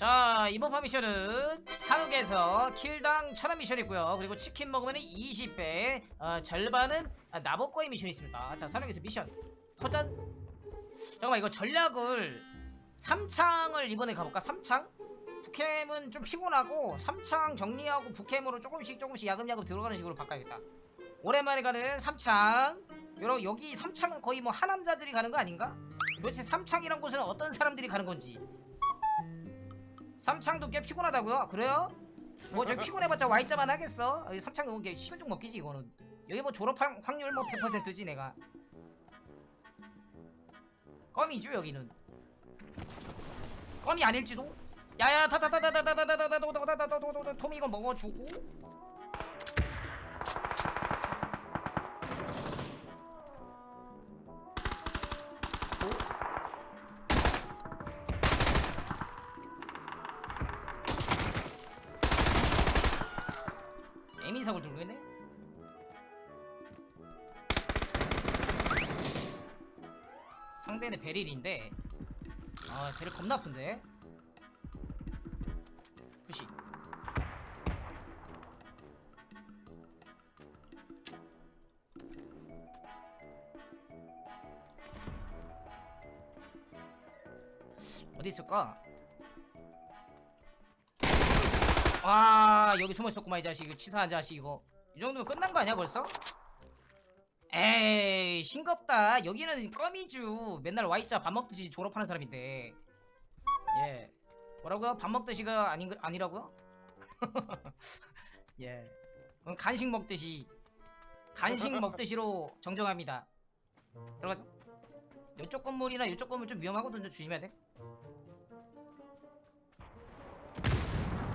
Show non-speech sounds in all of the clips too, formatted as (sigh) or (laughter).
자 이번 판 미션은 사육에서 킬당 1000원 미션이 있고요. 그리고 치킨 먹으면 20배 어, 절반은 아, 나복거의 미션이 있습니다. 자 사육에서 미션. 터전. 잠깐만 이거 전략을 3창을 이번에 가볼까? 3창? 북캠은 좀 피곤하고 3창 정리하고 북캠으로 조금씩 조금씩 야금야금 들어가는 식으로 바꿔야겠다. 오랜만에 가는 3창. 여러 여기 3창은 거의 뭐 하남자들이 가는 거 아닌가? 도대체 3창이란 곳은 어떤 사람들이 가는 건지 삼창도 꽤 피곤하다고요? 그래요? 뭐 저 피곤해봤자 Y자만 하겠어? 삼창 이게 식은 죽 먹기지 이거는 여기 뭐 졸업할 확률 뭐 100%지 내가 껌이죠 여기는 껌이 아닐지도? 야야 타타타타타타타타타타타타타타타 톰이 이거 먹어주고 상대는 베릴인데 아 베릴 겁나 아픈데 푸시 어디 있을까? 와 여기 숨어 있었구만 이 자식 이거 치사한 자식 이거 이 정도면 끝난 거 아니야 벌써? 에이 싱겁다. 여기는 껌이주 맨날 Y자 밥 먹듯이 졸업하는 사람인데. 예. 뭐라고요? 밥 먹듯이가 아닌 아니라고요? (laughs) 예. 그럼 간식 먹듯이. 간식 먹듯이로 정정합니다. 들어가죠. 이쪽 건물이나 이쪽 건물 좀 위험하거든요. 조심해야 돼.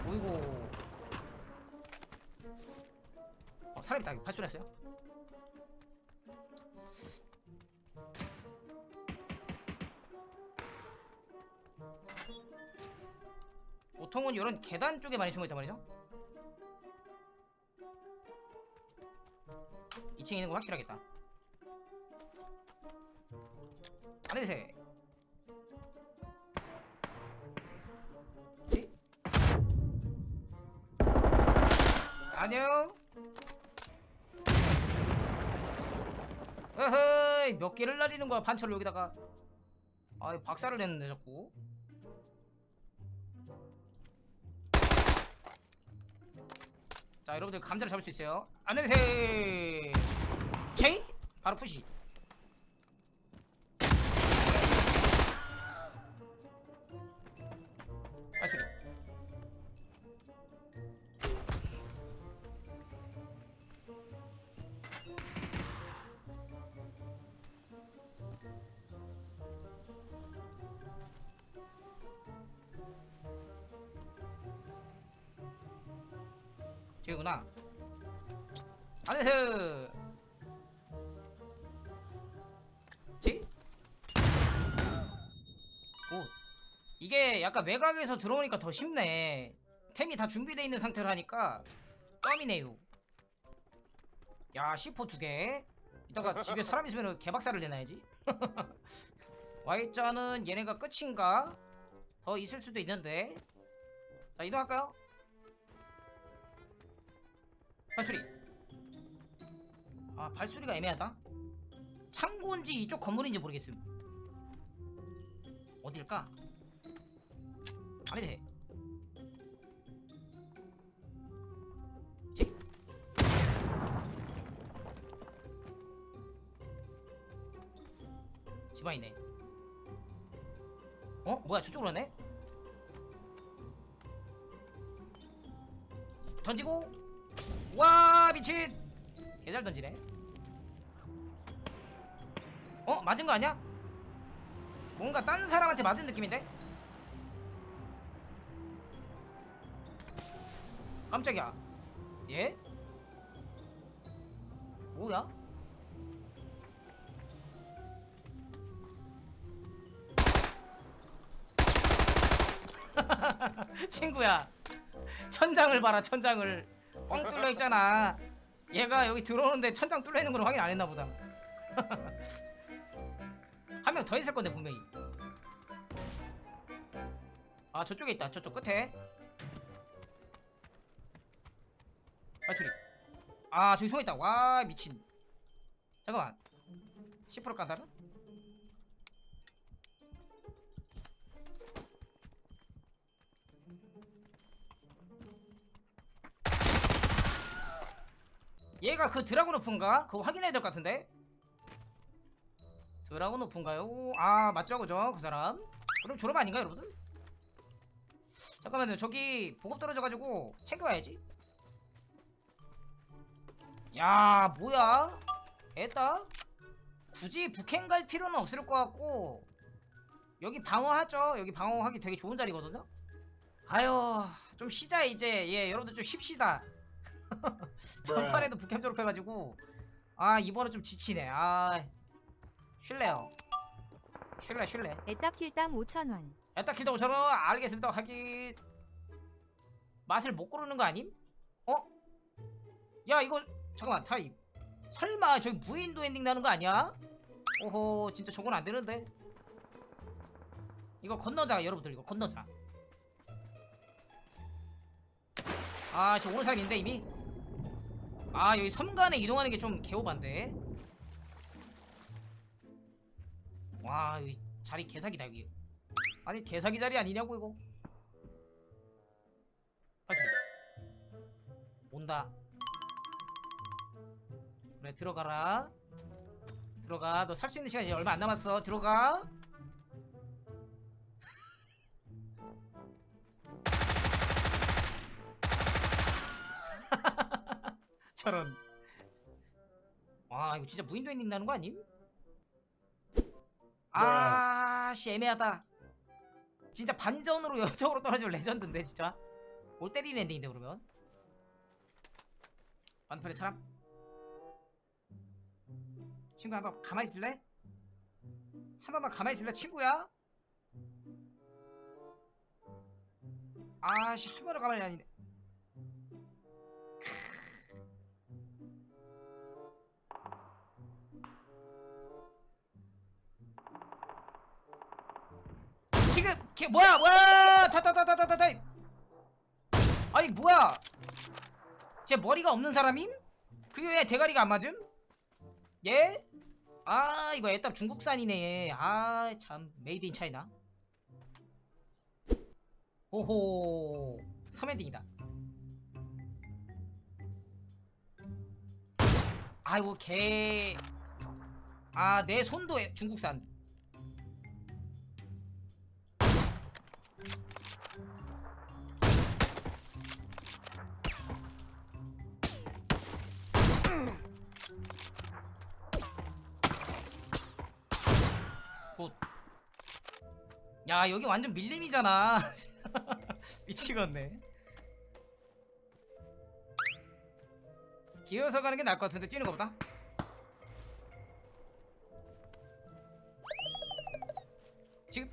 오이고. 어, 사람 있다 발소리 났어요 보통은 이런 계단 쪽에 많이 숨어있단 말이죠 2층에 있는 거 확실하겠다 안에세 안녕. 어허이 몇 개를 날리는 거야 판처를 여기다가. 아 박살을 냈는데 자꾸. 자 여러분들 감자를 잡을 수 있어요. 안녕하세요. 제이 바로 푸시. 저기구나. 지? 오 이게 약간 외곽에서 들어오니까 더 쉽네. 템이 다 준비되어 있는 상태로 하니까 껌이네요. 야 C4 두개. 이따가 집에 사람 있으면 개박살을 내놔야지. (laughs) Y자는 얘네가 끝인가? 더 있을 수도 있는데. 자 이동할까요? 발소리 아 발소리가 애매하다 창고인지 이쪽 건물인지 모르겠음 어딜까? 아니래 지? 집안이네 어? 뭐야 저쪽으로 가네? 던지고 와 미친 개잘 던지네 어? 맞은 거 아니야? 뭔가 딴 사람한테 맞은 느낌인데? 깜짝이야 예? 뭐야? (laughs) 친구야 천장을 봐라 천장을 뻥 뚫려 있잖아. 얘가 여기 들어오는데 천장 뚫려 있는 걸 확인 안 했나 보다. (laughs) 한 명 더 있을 건데 분명히. 아 저쪽에 있다. 저쪽 끝에. 발소리. 아 저기 숨어 있다. 와 미친. 잠깐만. 10% 깐다면? 얘가 그 드라곤 오프인가? 그거 확인해야 될 것 같은데? 드라곤 오프인가요? 아 맞죠 그죠? 그 사람. 그럼 졸업 아닌가 여러분들? 잠깐만요 저기 보급 떨어져가지고 챙겨가야지. 야 뭐야? 애다 굳이 북행 갈 필요는 없을 것 같고. 여기 방어하죠? 여기 방어하기 되게 좋은 자리거든요? 아유 좀 쉬자 이제. 예 여러분들 좀 쉽시다 (laughs) 전판에도 북캠 졸업해가지고. 아 이번엔 좀 지치네. 아 쉴래요. 쉴래 쉴래. 에따킬당 5,000원. 에따 킬다고 저러 알겠습니다. 하긴 맛을 못 고르는 거 아님? 어? 야 이거 잠깐만. 타입 설마 저기 무인도 엔딩 나는 거 아니야? 오호 진짜 저건 안 되는데. 이거 건너자 여러분들. 이거 건너자. 아 지금 오는 사람 인데 이미 아 여기 섬 간에 이동하는 게 좀 개오반데. 와 여기 자리 개사기다 여기. 아니 개사기 자리 아니냐고 이거? 발소리 온다. 그래 들어가라. 들어가. 너 살 수 있는 시간이 얼마 안 남았어. 들어가 저런 와 이거 진짜 무인도 엔딩 나는 거 아님? 아씨 애매하다. 진짜 반전으로 (laughs) 여적으로 떨어지면 레전드인데 진짜. 뭘 때리는 엔딩인데 그러면. 반대편에 사람. 친구 한 번 가만히 있을래? 한 번만 가만히 있을래 친구야? 아씨 한 번을 가만히 아니네 걔 뭐야 뭐야 타타타타타타 아니 뭐야? 제 머리가 없는 사람임? 그게 왜 대가리가 안 맞음? 예? 아 이거 애답 중국산이네. 아 참 메이드 인 차이나 오호 서맨딩이다. 아이고 개. 아 내 손도 애- 중국산 야 여기 완전 밀림이잖아. (laughs) 미치겠네. 기어서 가는 게 나을 것 같은데 뛰는 것보다? 지금?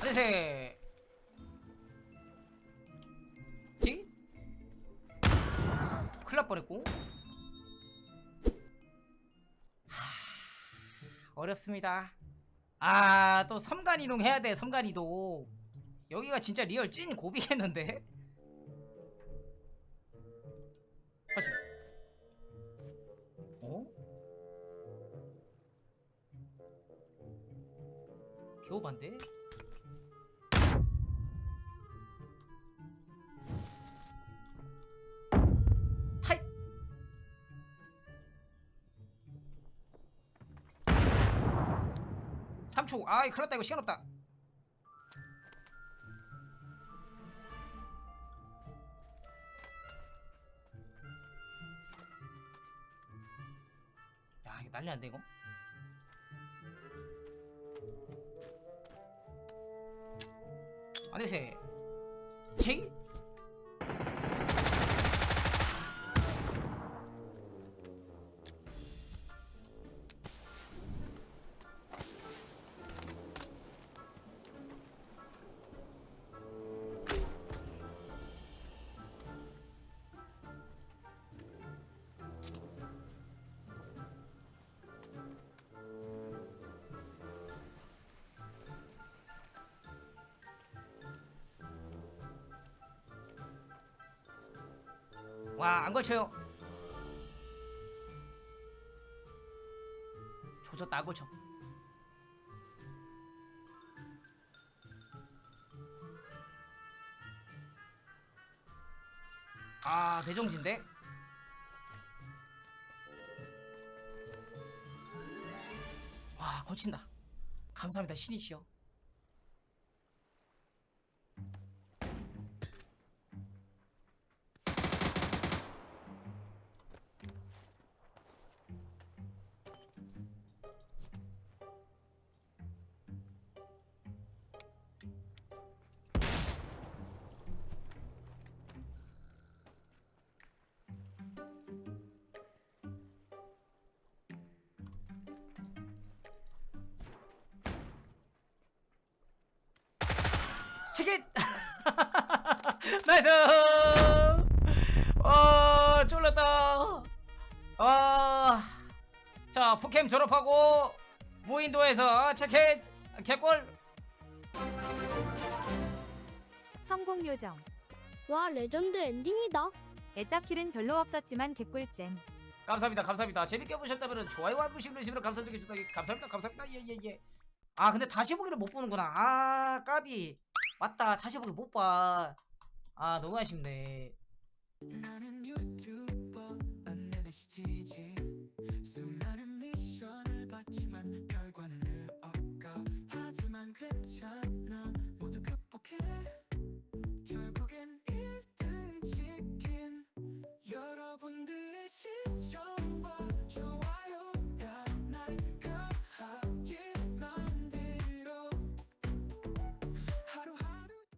안녕하세요 어렵습니다 아 또 섬간 이동 해야 돼 섬간 이동 여기가 진짜 리얼 찐 고비겠는데 다시 어? 겨우반데? 3초 아이 큰일났다. 이거 시간 없다. 야 이거 난리 난데 이거. 안녕하세요 칭? 와 안 걸쳐요. 조졌다 안 걸쳐. 아 대정진데? 와 고친다. 감사합니다 신이시여 치킨. (laughs) 나이스. 와 쫄렸다. 와자 북캠 졸업하고 무인도에서 치킨 개꿀. 성공 요정. 와 레전드 엔딩이다. 에따킬은 별로 없었지만 개꿀잼. 감사합니다 감사합니다. 재밌게 보셨다면 좋아요와 알림 누르시면 감사드리겠습니다. 감사합니다 감사합니다. 예 예 예 아 근데 다시 보기를 못 보는구나. 아 까비. 맞다. 다시 보기 못봐아 너무 아쉽네. 나는 유튜버 안 내내 시지